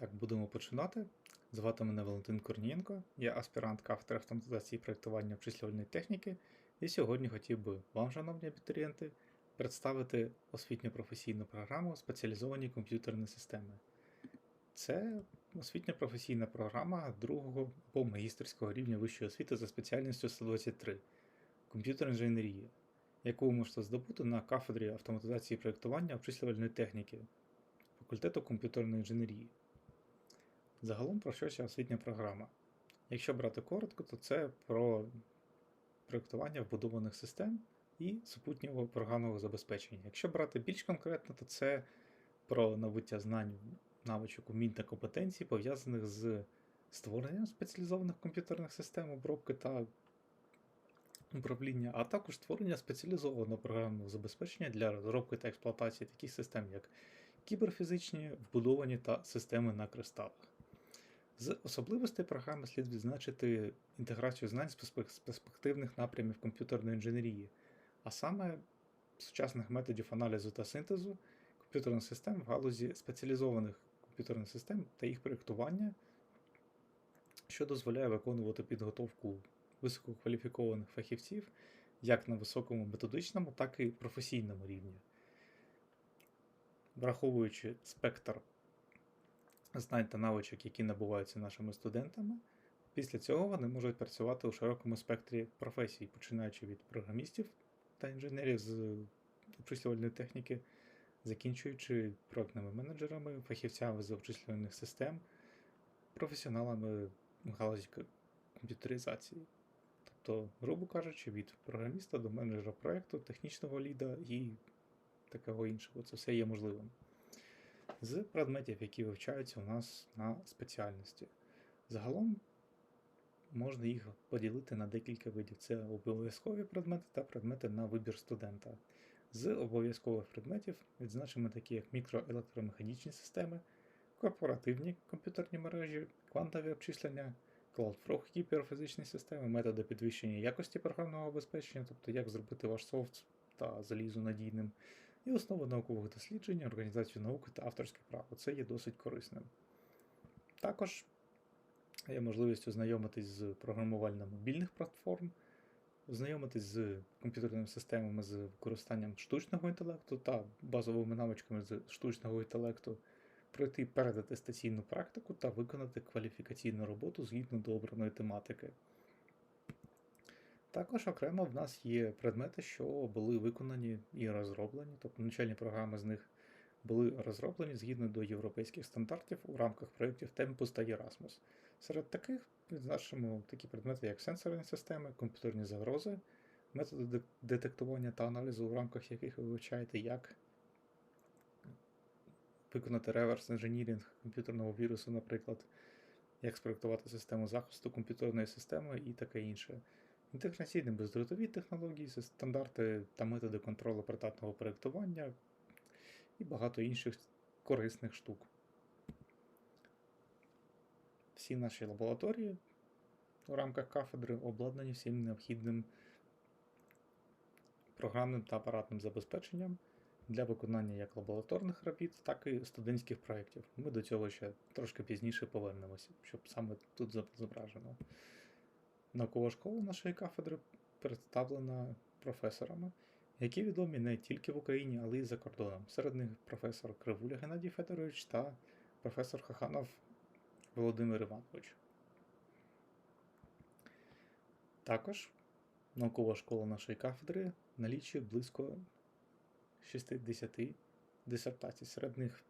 Так, будемо починати. Звати мене Валентин Корнієнко, я аспірант кафедри автоматизації проєктування обчислювальної техніки, і сьогодні хотів би вам, шановні абітурієнти, представити освітньо професійну програму спеціалізовані комп'ютерні системи. Це освітньо професійна програма другого або магістерського рівня вищої освіти за спеціальністю 123 комп'ютерна інженерія, яку ви можете здобути на кафедрі автоматизації проєктування обчислювальної техніки факультету комп'ютерної інженерії. Загалом про що ця освітня програма? Якщо брати коротко, то це про проєктування вбудованих систем і супутнього програмного забезпечення. Якщо брати більш конкретно, то це про набуття знань, навичок, умінь та компетенцій, пов'язаних з створенням спеціалізованих комп'ютерних систем обробки та управління, а також створення спеціалізованого програмного забезпечення для розробки та експлуатації таких систем, як кіберфізичні, вбудовані та системи на кристалах. З особливостей програми слід відзначити інтеграцію знань з перспективних напрямів комп'ютерної інженерії, а саме сучасних методів аналізу та синтезу комп'ютерних систем в галузі спеціалізованих комп'ютерних систем та їх проєктування, що дозволяє виконувати підготовку висококваліфікованих фахівців як на високому методичному, так і професійному рівні. Враховуючи спектр знань та навичок, які набуваються нашими студентами, після цього вони можуть працювати у широкому спектрі професій, починаючи від програмістів та інженерів з обчислювальної техніки, закінчуючи проектними менеджерами, фахівцями з обчислювальних систем, професіоналами в галузі комп'ютеризації. Тобто, грубо кажучи, від програміста до менеджера проекту, технічного ліда і такого іншого. Це все є можливим. З предметів, які вивчаються у нас на спеціальності. Загалом можна їх поділити на декілька видів. Це обов'язкові предмети та предмети на вибір студента. З обов'язкових предметів відзначимо такі, як мікроелектромеханічні системи, корпоративні комп'ютерні мережі, квантові обчислення, CloudFrog кіберфізичні системи, методи підвищення якості програмного забезпечення, тобто як зробити ваш софт та залізу надійним, і основи наукових досліджень, організацію науки та авторське право. Це є досить корисним. Також є можливість ознайомитись з програмуванням мобільних платформ, ознайомитись з комп'ютерними системами з використанням штучного інтелекту та базовими навичками з штучного інтелекту, пройти передатестаційну практику та виконати кваліфікаційну роботу згідно до обраної тематики. Також окремо в нас є предмети, що були виконані і розроблені, тобто навчальні програми з них були розроблені згідно до європейських стандартів у рамках проєктів Tempus та Erasmus. Серед таких відзначимо такі предмети, як сенсорні системи, комп'ютерні загрози, методи детектування та аналізу, в рамках яких ви вивчаєте, як виконати реверс інженірінг комп'ютерного вірусу, наприклад, як спроектувати систему захисту комп'ютерної системи і таке інше. Інтеграційні бездротові технології, стандарти та методи контролю придатного проєктування і багато інших корисних штук. Всі наші лабораторії у рамках кафедри обладнані всім необхідним програмним та апаратним забезпеченням для виконання як лабораторних робіт, так і студентських проєктів. Ми до цього ще трошки пізніше повернемося, щоб саме тут зображено. Наукова школа нашої кафедри представлена професорами, які відомі не тільки в Україні, але й за кордоном. Серед них професор Кривуля Геннадій Федорович та професор Хаханов Володимир Іванович. Також наукова школа нашої кафедри налічує близько 60 дисертацій, серед них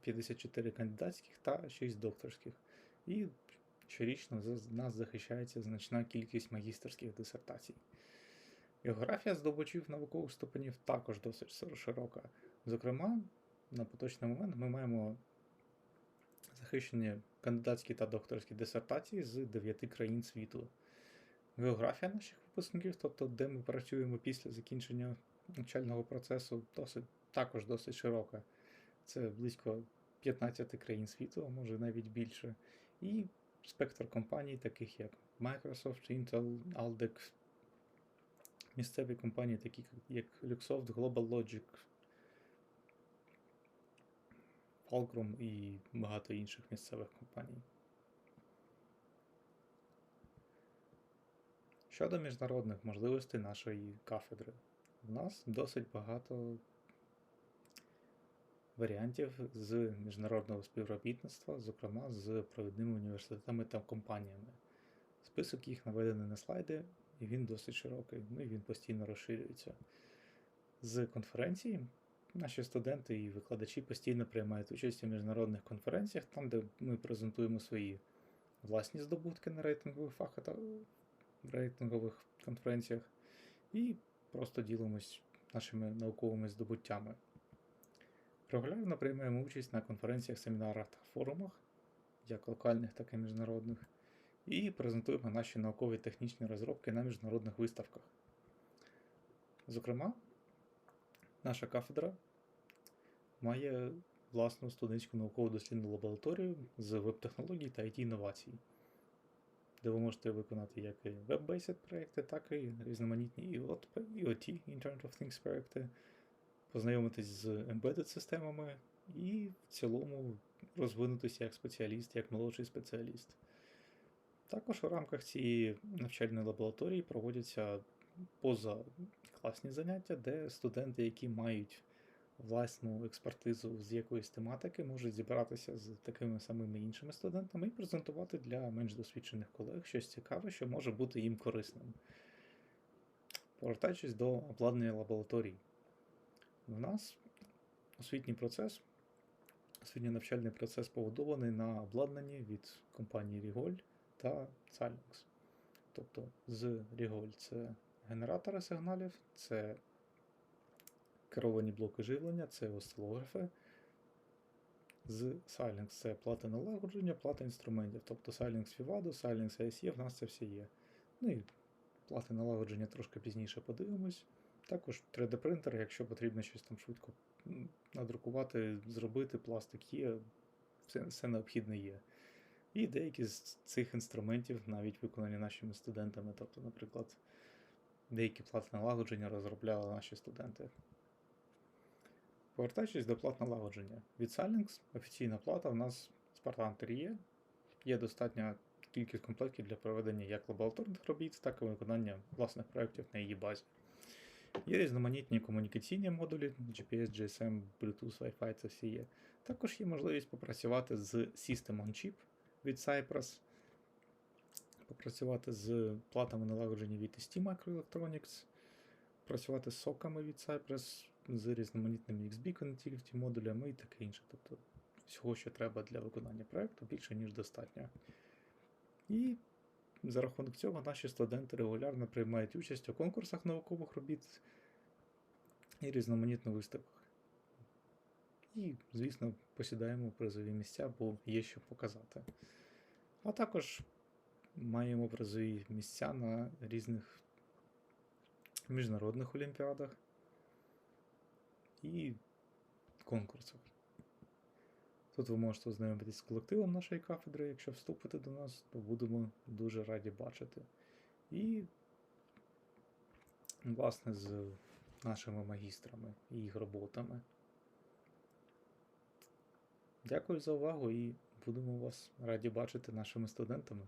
54 кандидатських та 6 докторських. І щорічно з нас захищається значна кількість магістерських дисертацій. Географія здобувачів наукових ступенів також досить широка. Зокрема, на поточний момент ми маємо захищені кандидатські та докторські дисертації з 9 країн світу. Географія наших випускників, тобто де ми працюємо після закінчення навчального процесу, досить, також досить широка. Це близько 15 країн світу, а може навіть більше. І спектр компаній, таких як Microsoft, Intel, Aldex, місцеві компанії, такі як Luxoft, Global Logic, Qualcomm і багато інших місцевих компаній. Щодо міжнародних можливостей нашої кафедри, у нас досить багато варіантів з міжнародного співробітництва, зокрема з провідними університетами та компаніями. Список їх наведений на слайди, і він досить широкий, ну і він постійно розширюється. З конференції наші студенти і викладачі постійно приймають участь у міжнародних конференціях, там, де ми презентуємо свої власні здобутки на рейтингових фахах та рейтингових конференціях, і просто ділимось нашими науковими здобуттями. Регулярно приймаємо участь на конференціях, семінарах та форумах, як локальних, так і міжнародних, і презентуємо наші наукові технічні розробки на міжнародних виставках. Зокрема, наша кафедра має власну студентську наукову дослідну лабораторію з веб-технологій та IT-інновацій, де ви можете виконати як веб-based проекти, так і різноманітні IoT, Internet of Things проекти, познайомитись з embedded системами і в цілому розвинутися як спеціаліст, як молодший спеціаліст. Також у рамках цієї навчальної лабораторії проводяться позакласні заняття, де студенти, які мають власну експертизу з якоїсь тематики, можуть зібратися з такими самими іншими студентами і презентувати для менш досвідчених колег щось цікаве, що може бути їм корисним. Повертаючись до обладнання лабораторій, в нас освітній процес, освітньо навчальний процес побудований на обладнанні від компанії Rigol та Xilinx. Тобто з Rigol це генератори сигналів, це керовані блоки живлення, це осцилографи. З Xilinx це плата налагодження, плата інструментів. Тобто Xilinx Vivado, Xilinx ISE, в нас це все є. Ну і плати налагодження трошки пізніше подивимось. Також 3D-принтер, якщо потрібно щось там швидко надрукувати, зробити, пластик є, все, все необхідне є. І деякі з цих інструментів навіть виконані нашими студентами. Тобто, наприклад, деякі плати налагодження розробляли наші студенти. Повертаючись до плат налагодження. Від Xilinx офіційна плата у нас Spartan 3 є. Є достатня кількість комплектів для проведення як лабораторних робіт, так і виконання власних проєктів на її базі. Є різноманітні комунікаційні модулі, GPS, GSM, Bluetooth, Wi-Fi це всі є. Також є можливість попрацювати з System on Chip від Cypress, попрацювати з платами налагодження від ST Microelectronics, працювати з соками від Cypress, з різноманітними XB Connectivity модулями і таке інше. Тобто всього, що треба для виконання проєкту, більше, ніж достатньо. І за рахунок цього наші студенти регулярно приймають участь у конкурсах наукових робіт і різноманітних виставках. І, звісно, посідаємо призові місця, бо є що показати. А також маємо призові місця на різних міжнародних олімпіадах і конкурсах. Тут ви можете ознайомитись з колективом нашої кафедри, якщо вступите до нас, то будемо дуже раді бачити. І, власне, з нашими магістрами і їх роботами. Дякую за увагу і будемо вас раді бачити нашими студентами.